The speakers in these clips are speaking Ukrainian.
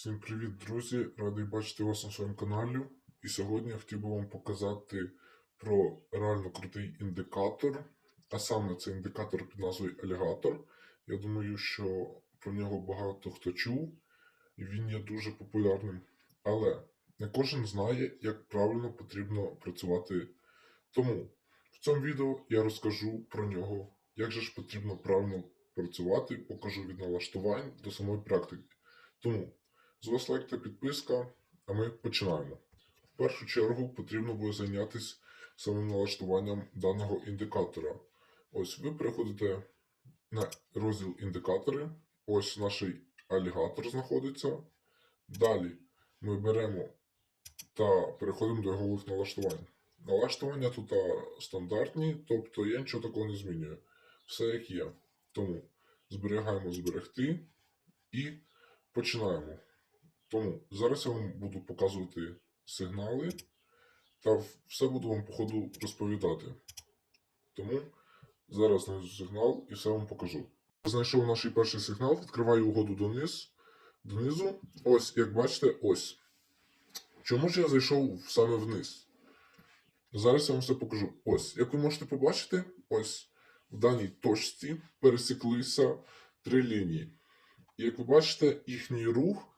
Всім привіт, друзі! Радий бачити вас на своєму каналі. І сьогодні я хотів би вам показати про реально крутий індикатор, а саме це індикатор під назвою Alligator. Я думаю, що про нього багато хто чув, і він є дуже популярним. Але не кожен знає, як правильно потрібно працювати. Тому в цьому відео я розкажу про нього, як же ж потрібно правильно працювати, покажу від налаштувань до самої практики. Тому з вас лайк та підписка, а ми починаємо. В першу чергу потрібно буде зайнятися самим налаштуванням даного індикатора. Ось ви переходите на розділ індикатори. Ось наш алігатор знаходиться. Далі ми беремо та переходимо до його налаштувань. Налаштування тут стандартні, тобто я нічого такого не змінюю. Все як є. Тому зберігаємо зберегти і починаємо. Тому зараз я вам буду показувати сигнали та все буду вам по ходу розповідати. Тому зараз знайду сигнал і все вам покажу. Знайшов наш перший сигнал, відкриваю угоду дониз, донизу. Ось, як бачите, ось. Чому ж я зайшов саме вниз? Зараз я вам все покажу. Ось, як ви можете побачити, ось в даній точці пересіклися три лінії. І як ви бачите, їхній рух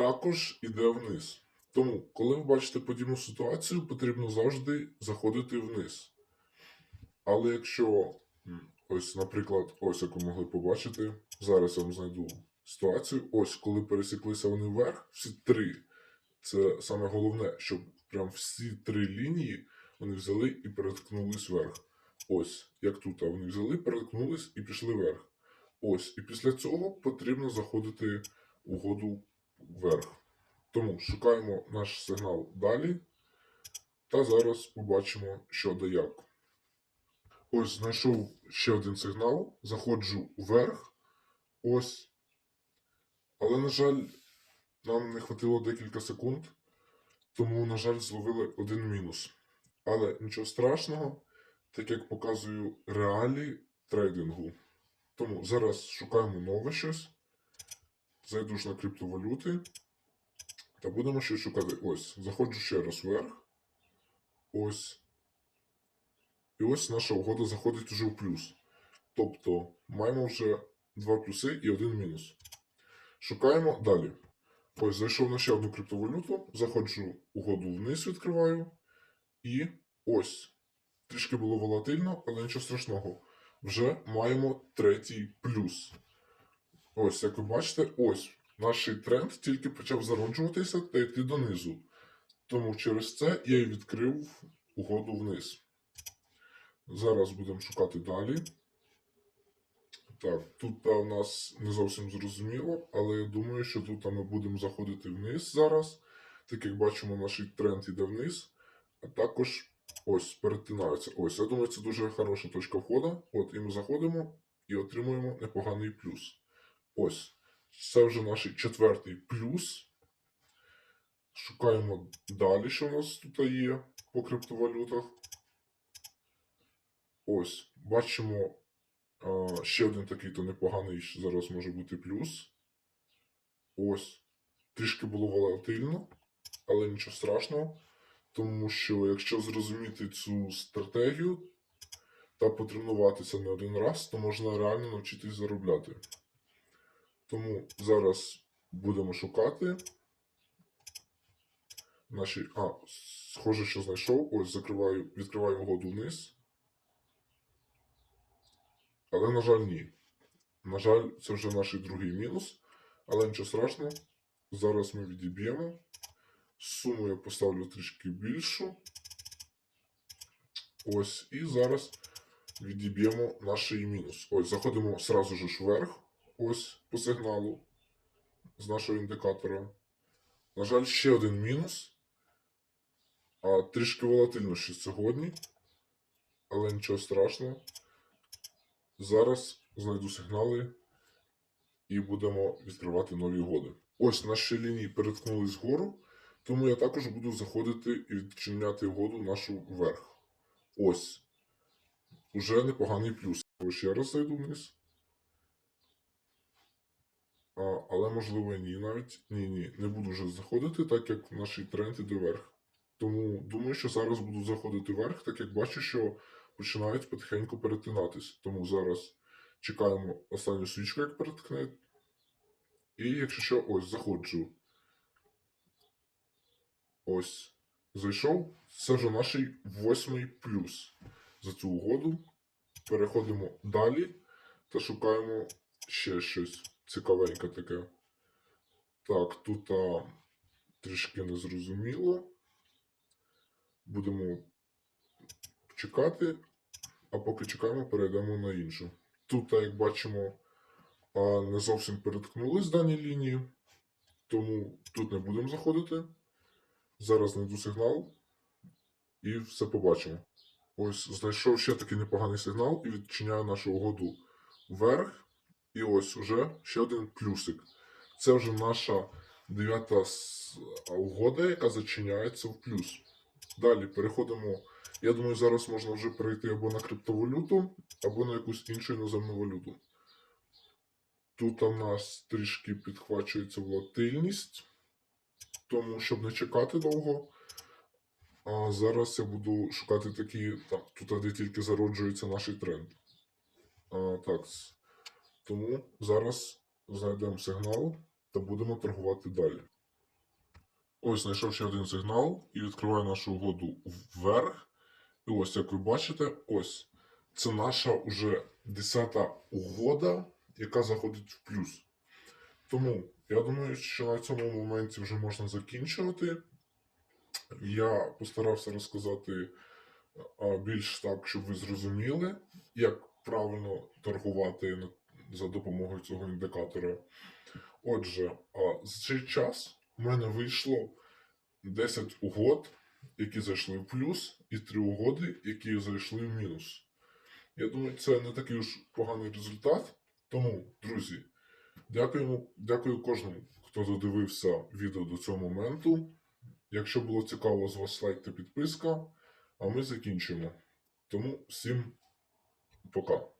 також іде вниз. Тому, коли ви бачите подібну ситуацію, потрібно завжди заходити вниз. Але якщо, ось, наприклад, ось як ви могли побачити, зараз я вам знайду ситуацію. Ось, коли пересіклися вони вверх, всі три. Це саме головне, щоб прям всі три лінії вони взяли і переткнулись вверх. Ось, як тут, а вони взяли, переткнулись і пішли вверх. Ось, і після цього потрібно заходити угоду вверх. Тому шукаємо наш сигнал далі. Та зараз побачимо, що да як. Ось знайшов ще один сигнал. Заходжу вверх. Ось. Але, на жаль, нам не хватило декілька секунд. Тому, на жаль, зловили один мінус. Але нічого страшного, так як показую реалі трейдингу. Тому зараз шукаємо нове щось. Зайду ж на криптовалюти. Та будемо щось шукати. Ось. Заходжу ще раз вверх. Ось. І ось наша угода заходить уже в плюс. Тобто маємо вже два плюси і один мінус. Шукаємо далі. Ось зайшов на ще одну криптовалюту. Заходжу угоду вниз, відкриваю. І ось. Трішки було волатильно, але нічого страшного. Вже маємо третій плюс. Ось, як ви бачите, ось наш тренд тільки почав зароджуватися та йти донизу. Тому через це я і відкрив угоду вниз. Зараз будемо шукати далі. Так, тут у нас не зовсім зрозуміло, але я думаю, що тут ми будемо заходити вниз зараз. Так як бачимо, наш тренд йде вниз, а також ось перетинаються. Ось, я думаю, це дуже хороша точка входу. От, і ми заходимо і отримуємо непоганий плюс. Ось. Це вже наш четвертий плюс. Шукаємо далі, що у нас тут є по криптовалютах. Ось, бачимо а, ще один такий то непоганий що зараз може бути плюс. Ось. Трішки було волатильно, але нічого страшного. Тому що якщо зрозуміти цю стратегію та потренуватися не один раз, то можна реально навчитись заробляти. Тому зараз будемо шукати. Наші. А, схоже, що знайшов. Ось закриваю, відкриваю угоду вниз. Але, на жаль, ні. На жаль, це вже наш другий мінус. Але нічого страшного. Зараз ми відіб'ємо. Суму я поставлю трішки більшу. Ось. І зараз відіб'ємо наш мінус. Ось, заходимо сразу ж вверх. Ось по сигналу з нашого індикатора. На жаль, ще один мінус. А трішки волатильно ще сьогодні. Але нічого страшного. Зараз знайду сигнали і будемо відкривати нові угоди. Ось наші лінії переткнулись вгору, тому я також буду заходити і відчиняти угоду нашу вверх. Ось. Уже непоганий плюс. Ще раз зайду вниз. Але можливо ні навіть. Ні, ні, не буду вже заходити, так як наш тренд іде вверх. Тому думаю, що зараз буду заходити вверх, так як бачу, що починають потихеньку перетинатись. Тому зараз чекаємо останню свічку, як перетикне. І якщо що, ось заходжу. Ось. Зайшов. Це вже наш восьмий плюс за цю угоду. Переходимо далі та шукаємо ще щось цікавеньке таке. Так, тут а, трішки незрозуміло. Будемо чекати, а поки чекаємо, перейдемо на іншу. Тут, як бачимо, не зовсім переткнулись дані лінії, тому тут не будемо заходити. Зараз знайду сигнал і все побачимо. Ось знайшов ще такий непоганий сигнал і відчиняю нашу угоду вверх. І ось уже ще один плюсик. Це вже наша дев'ята угода, яка зачиняється в плюс. Далі переходимо. Я думаю, зараз можна вже перейти або на криптовалюту, або на якусь іншу іноземну валюту. Тут у нас трішки підхвачується волатильність, тому щоб не чекати довго. А зараз я буду шукати такі, там, тут де тільки зароджується наш тренд. А, так. Тому зараз знайдемо сигнал та будемо торгувати далі. Ось знайшов ще один сигнал і відкриваю нашу угоду вверх. І ось, як ви бачите, ось це наша уже 10-та угода, яка заходить в плюс. Тому я думаю, що на цьому моменті вже можна закінчувати. Я постарався розказати більш так, щоб ви зрозуміли, як правильно торгувати на- за допомогою цього індикатора. Отже, за цей час в мене вийшло 10 угод, які зайшли в плюс, і 3 угоди, які зайшли в мінус. Я думаю, це не такий уж поганий результат. Тому, друзі, дякуємо, дякую кожному, хто додивився відео до цього моменту. Якщо було цікаво, з вас лайк та підписка, а ми закінчимо. Тому всім пока.